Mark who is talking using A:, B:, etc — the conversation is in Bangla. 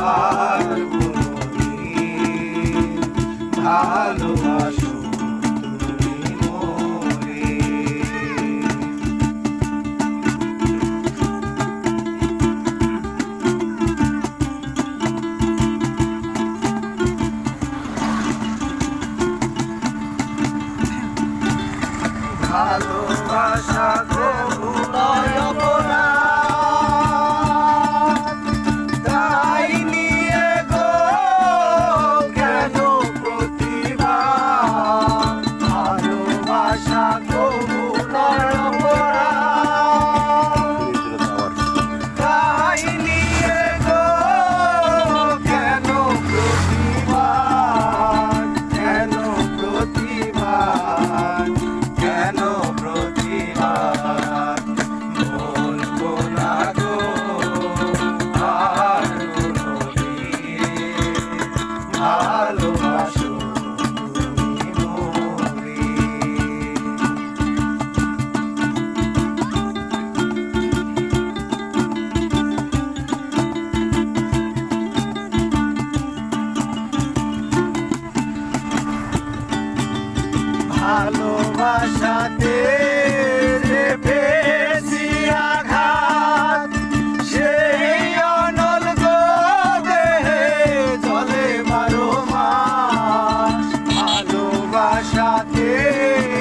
A: আর কোনদিন
B: ভালোবাসো তুমি মোরে ভালোবাসা গো নয় অপরাধ। ভালোবাসো ভালোবাসাতে Yeah.